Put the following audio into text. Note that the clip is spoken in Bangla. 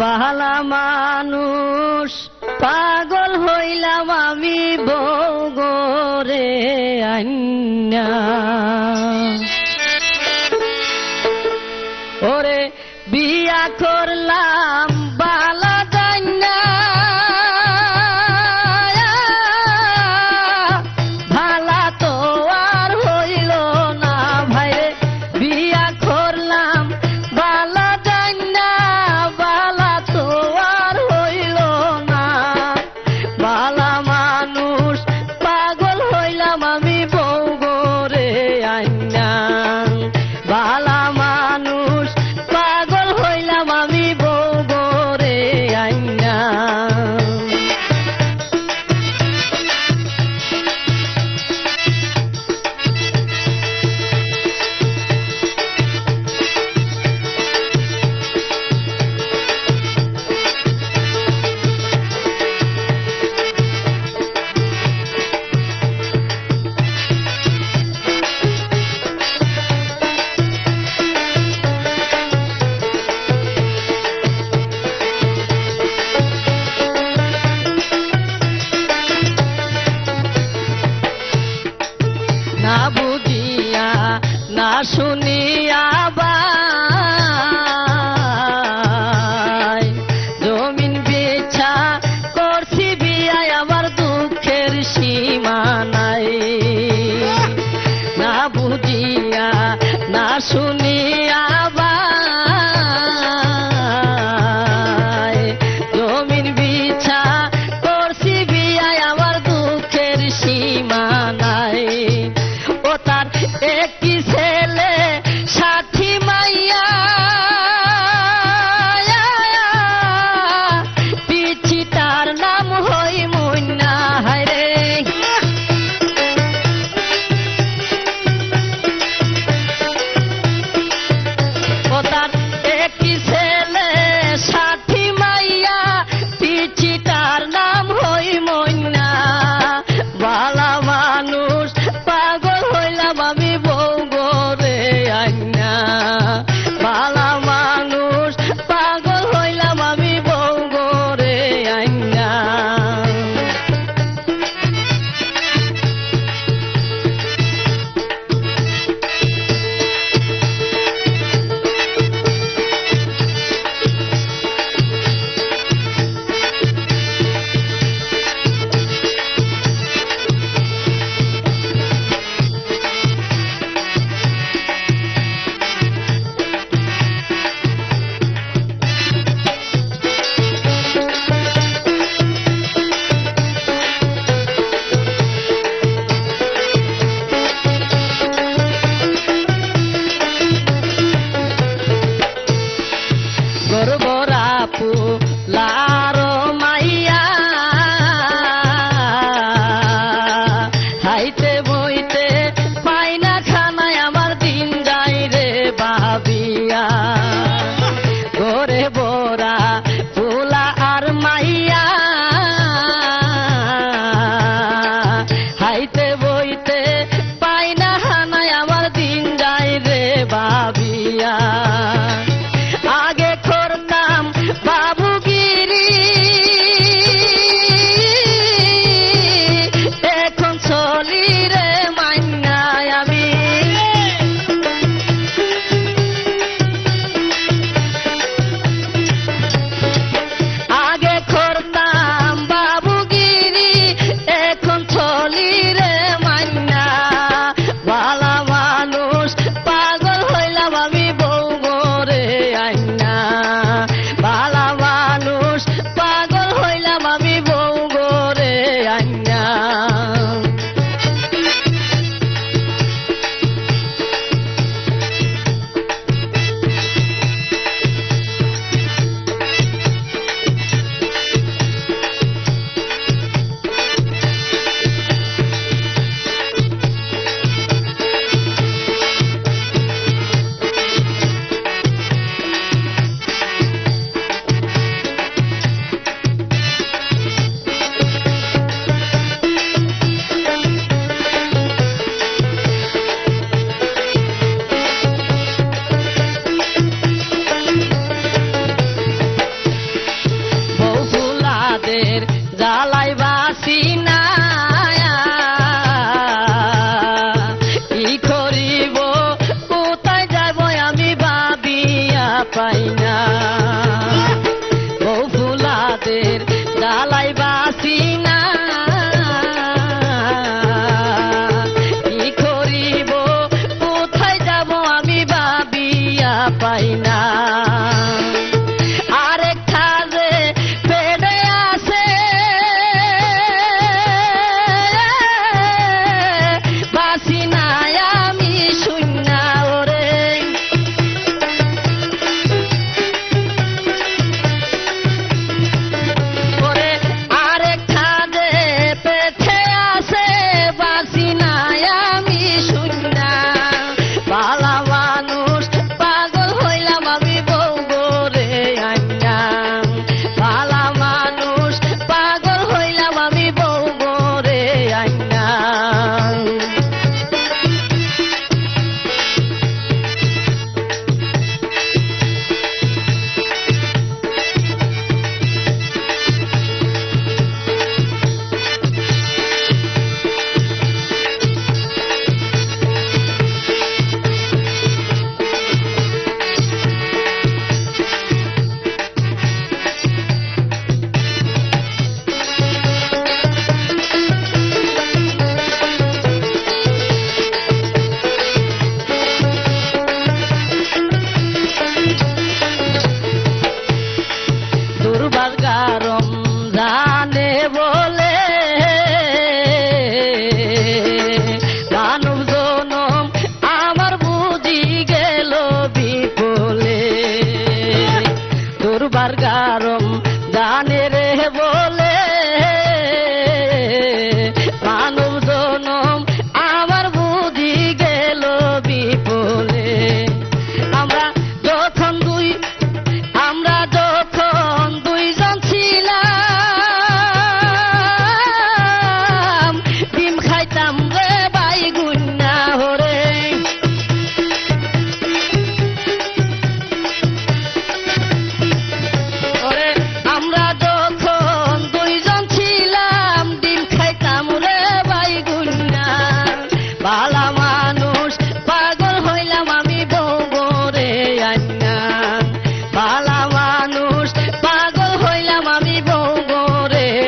বাহালা মানুষ পাগল হইলাম আমি বগরে আন্যা না বুঝিয়া, না শুনিয়া বা জমিন বেছা করছি বিয়ায় আমার দুঃখের সীমা নাই। না বুঝিয়া, না শুনি y te